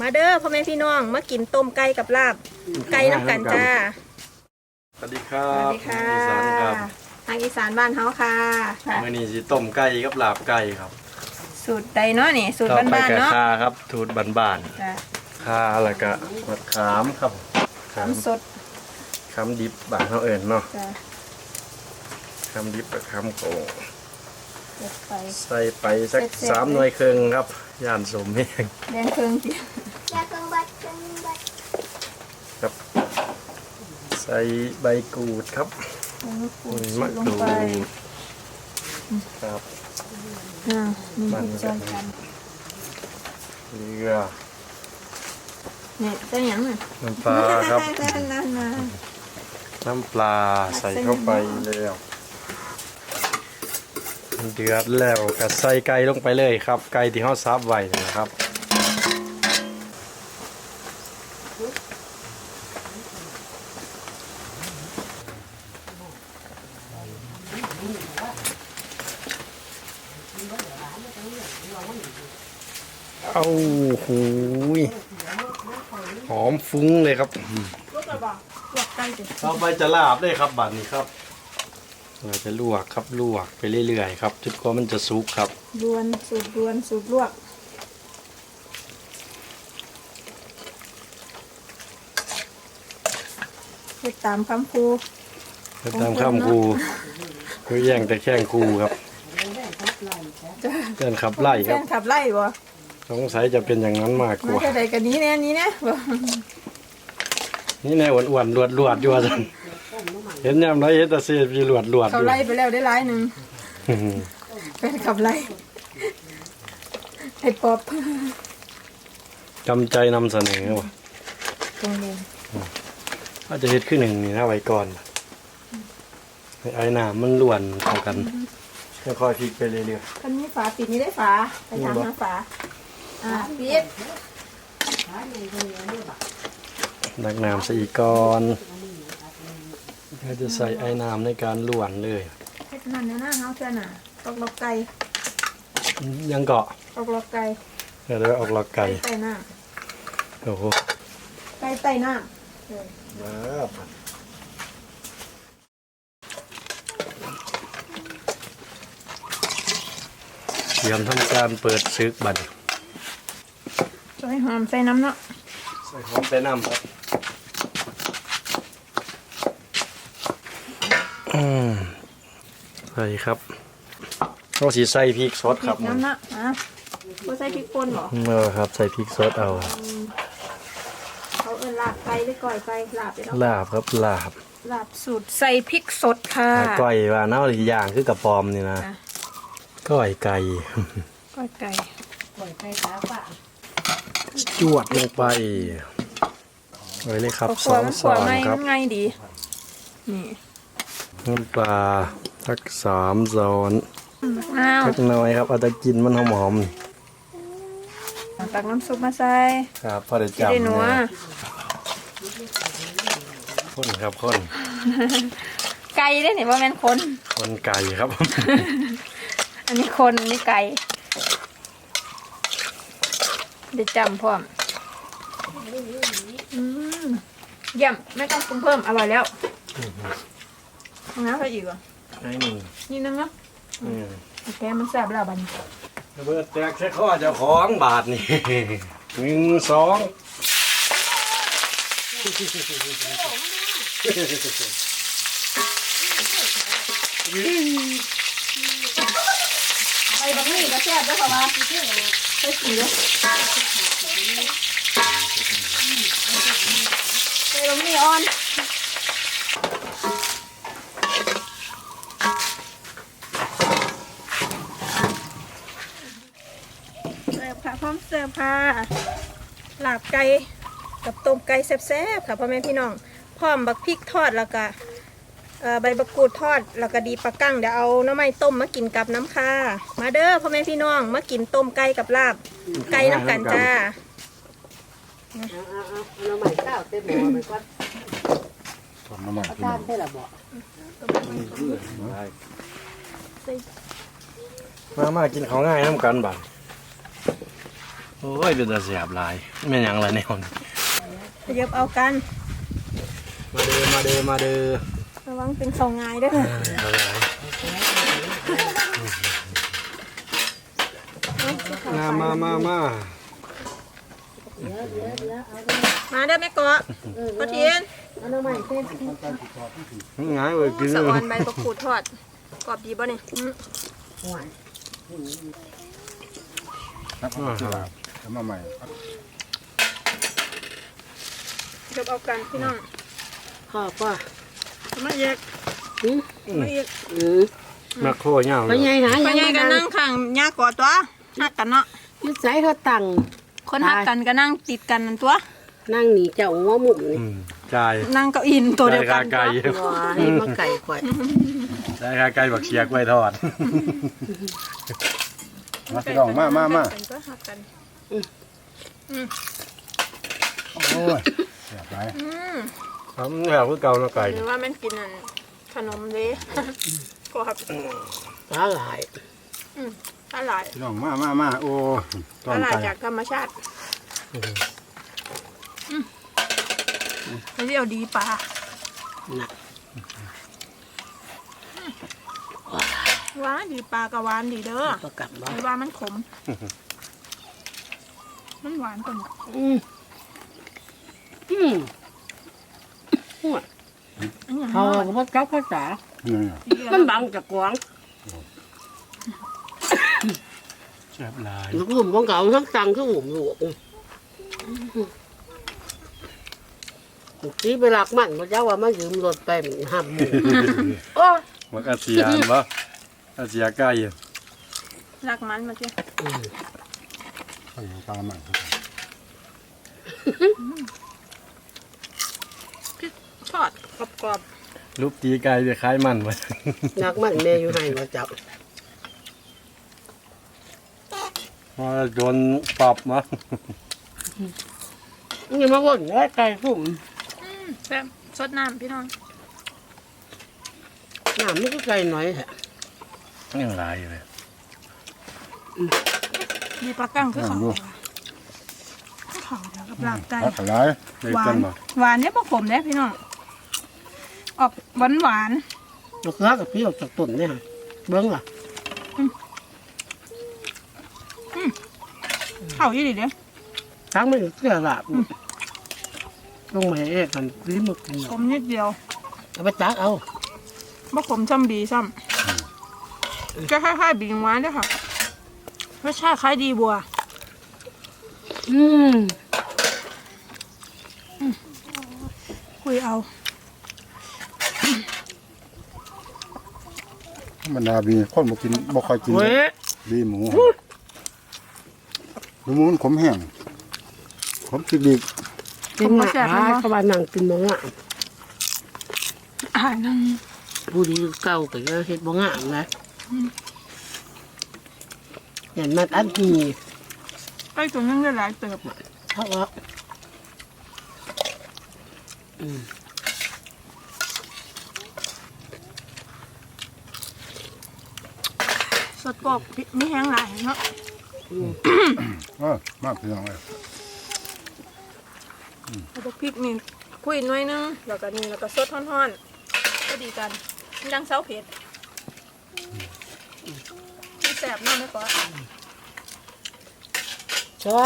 มาเด้อพ่อแม่พี่น้องมากินต้มไก่กับลาบไก่น้ำกันจ้าสวัสดีครัสวับสดีค่ะ อีสานครับทางอีสานบ้านเฮาค่ะค่ะ มื่อนี้สิต้มไก่กับลาบไก่ครับสูตรใดเนาะนี่สูตรต่อไปบ้านๆกับเนาะคาครับทูดบ้านจ้ะๆคาแล้วก็มะขามครับขามน้ำสดขามดิบบ้านเฮาเอิ้นเนาะจ้ะขามดิบกับขามโกงเก็บไป ใส่ไปสักเสร็จๆ สามหน่วยครึ่งครับย่านสมแห้งแดงเครื่องเดียว Ya keempat, keempat. ครับ ใส่ใบกูดครับลงมะกรูดมะลงกรูไปดครับอ่านี่มันคือจานกันเกลือเนี่ยจะหยังน่ะน้ำปลาครับ นั่นๆน้ำปลาใส่เข้าไปแล้วเดือดแล้วก็ใส่ไก่ลงไปเลยครับ ไก่ที่เขาซับไว้นะครับ เอาหูยหอมฟุ้งเลยครับๆลวกกระบอกลวกไก่สิต่อไปจะลาบได้ครับบัดนี้ครับ เราจะลวกครับลวกไปเรื่อยๆครับจนกว่ามันจะสุกครับรวนสูตรรวนสูตรลวกเฮ็ดตามคำครูตามข้ามครูคือแย่งแต่แข้งครูครับเดินขับไล่แฟครับ นขับไล่บ่ สงสัยจะเป็นอย่างนั้นมากกมาว่าจะใดกันนี้แน่นี้นะบ่นี่แน่อ้วนๆลวดลวดๆอยู่ว่าจันเห็นยามไรเห็นแต่เสียมีลวดลวดๆเขาอยู่ ไล่ไปแล้วได้หลายหนึ่งแฟนขับไล่ไอ้ป๊อปจำใจนำเสนอว่ะตรงนี้ถ้าจะเฮ็ดขึ้นหนึ่งนี่นะไว้ก่อนให้ไอ้น้ำมันล้วนเข้ากันค่อยๆพลิกไปเรื่อย คันนี้ฝาปิดนี้ได้ฝาไปทางหาฝา อ่าปิดๆดักน้ำใส่อีกก่อนเราจะใส่ไอ้น้ำในการล้วนเลย เฮ็ดนั่นเนี่ยนะเฮาเท่าน่ะตอกลอกไก่ยังเกาะตอกลอกไก่เดี๋ยวเราออกหลอกไก่ไก่หน้าโอ้โหไก่ไต่หน้าเตรียมทำการเปิดซึกบัตร ซอยหอมใส่น้ำเนาะใส่หอมใส่น้ำครับอืมใส่ครับเราสีใส่พริกสดครับพริกน้ำเนาะอะบ่ใส่พริกป่นบ่เออครับ ใส่พริกสดเอา เขาเอิ้นลาบไก่หรือก้อยไก่ลาบไปเนาะลาบครับลาบลาบสูตรใส่พริกสดค่ะก้อยว่าเน่าหรือย่างคือกระปอมนี่นะอะก้อยไก่ก้อยไก่ จวดลงไปไว้เลยครับเอาสขัวองมันสขัวอนไม่ครับมันง่ายดีนี่น้ำปลาสักสามช้อนอ้าวสักหน้อยครับเอาแต่กินมันหอมๆนี่ตักน้ำซุปมาใส่ครับพอได้จะจับได้นัวเนี่ยคนครับคนไก่ได้นี่ว่าแม่นคนคนไก่ครับ อันนี้คนอันนี้ไก่ ได้จำพร้อมอืมเยี่ยมไม่ต้องปรุงเพิ่มอร่อยแล้วน้ำไปอีกเหรอไอ้หนึ่งนี่นึงเนาะอืมโอเคมันแซ่บแล้วบัดนระเบิดแตกใส่ข้อเจ้าของบาทนี่หนึ่งสองไปบักนี่ก็แซ่บแล้วค่ะว่า ไปสีเลยไปบักนี่ออนเสิร์ฟค่ะพร้อมเสิร์ฟค่ะลาบไก่กับต้มไก่แซ่บๆค่ะพ่อแม่พี่น้อง พร้อมบักพริกทอดแล้วก็เอ่อ ใบบักกูดทอดแล้วก็ดีปลากั้งเดี๋ยวเอาน้ำไม้ต้มมากินกับน้ำค่ะ มาเด้อพ่อแม่พี่น้องมากินต้มไก่กับลาบไก่น้ำกันจ้าเราใหม่ข้าวเต็มหม้อไปก่อนเอาทานได้ละบ่มามากินของง่ายน้ำกันบาทโอ้ยเป็นตาเสียบลายแม่ยังละแนวนี้ขยับเอากัน มาเด้อมาเด้อมาเด้อ ระวังเป็นของงายเด้วยเอาหลายมามามามามาเด้อแม่เกาะพอเทียนเอาหน่อไม้เส้นง่ายเว้ยกินสะออนใบประกูดทอดกรอบดีบ่เนี่ยอืมหวานครับทำมาใหม่ขยับเอากันพี่น้องขอบป่ะ มาเยกอืมมาเยกอืมมาโคเหงาไปไงหาไปไงกันนั่งข้างย่ากอดตัวหักกันเนาะยึดใส่เขาตั้งคนหักกันก็นั่งติดกันนั่นตัว นั่งหนีเจ้าหัวหมุนนี่อืมจ่ายนั่งเก้าอินตัวเดียวกันไก่ตัวว้าให้มาไก่ข่อยได้ค่าไก่บักเชียกไว้ทอดมาพี่น้องมามามากันก็หักกันโอ้ยเสียบไป อืมทำแบบคือเก่าเนาะไก่หรือว่ามันกินอันขนมเด้กรอบปลาหลายอร่อยพี่น้องมามามาโอ้ต้อนร่อยไก่จากธรรมชาติไม่ได้เอาดีปลาน่ะหวานดีปลากับหวานดีเด้อประกับบ่ไม่ว่ามันขม มันหวานกว่านี้อืมอืม อันอย่างเขาน้อยก็บ่จับภาษา นี่มันบังจากกวางแซ่บหลายลูกหลุมของเขาทั้งตังทั้งหลุมหลวงตีไปหลักมันพระเจ้าว่ามายืมรถไปห้ามหมูโอ้มันอาเซียนบ่อาเซียไก่รักมันมาเจ้ข้าวเหนียวปลาใหม่ ทอดกรอบรูปตีไก่จะคล้ายมันไว้นักมันแม่อยู่ให้มาจับมาโดนปรับมานี่มาวนไว้ไก่สุ่มๆอืมแซ่บสดน้ำพี่น้องน้ำมันก็ไก่หน่อยแหละยังหลายอยู่เลยดีปลากั้งคือเขาคือเขาเดี๋ยวกับลาบไก่รักหลายได้หวากันนบ่หวานเนี่ยพวกผมเนี่ยพี่น้อง ออกหวานหวานลูกค้ากับพี่ออกจากต้นเนี่ยเบิ้งล่ะๆเข้ายี่ดีเด้อทั้งไม่เสื้อลาบลงมาให้เอกกันรีบมากินขมนิดเดียวเอาไปตักเอาบ่ขมซ้ำบีซ้ำจะคล้ายๆบีหวานเด้อค่ะรสชาติคล้ายดีบัว อืมคุยเอา ธรรมดาบีคนบ่กินบ่ค่อยกินเว้ยบีหมูหมูมันขมแห้งขมสิดีกินหมาเขาว่านั่งกินบ่งามอ่านั่งผู้ดีเก่าก็เฮ็ดบ่งามนะเห็นมันอันนี้ใกล้ตัวนึงได้หลายเติบเขาว่า สดกรอบมีแห้งหลายเนาะเออมาพี่น้องเอ้ยแล้วก็พริกนี่คุยหน่อยนึงแล้วก็นี่แล้วก็สดท่อนๆก็ดีกันยังเซาเผ็ดมันแสบเนาะแม่ก่อนชัว